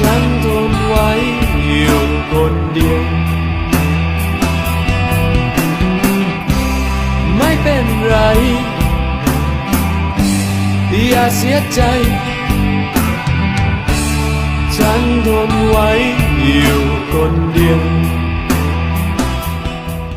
ฉันทนไว้อยู่คนเดียว ไม่เป็นไร อย่าเสียใจ ฉันทนไว้อยู่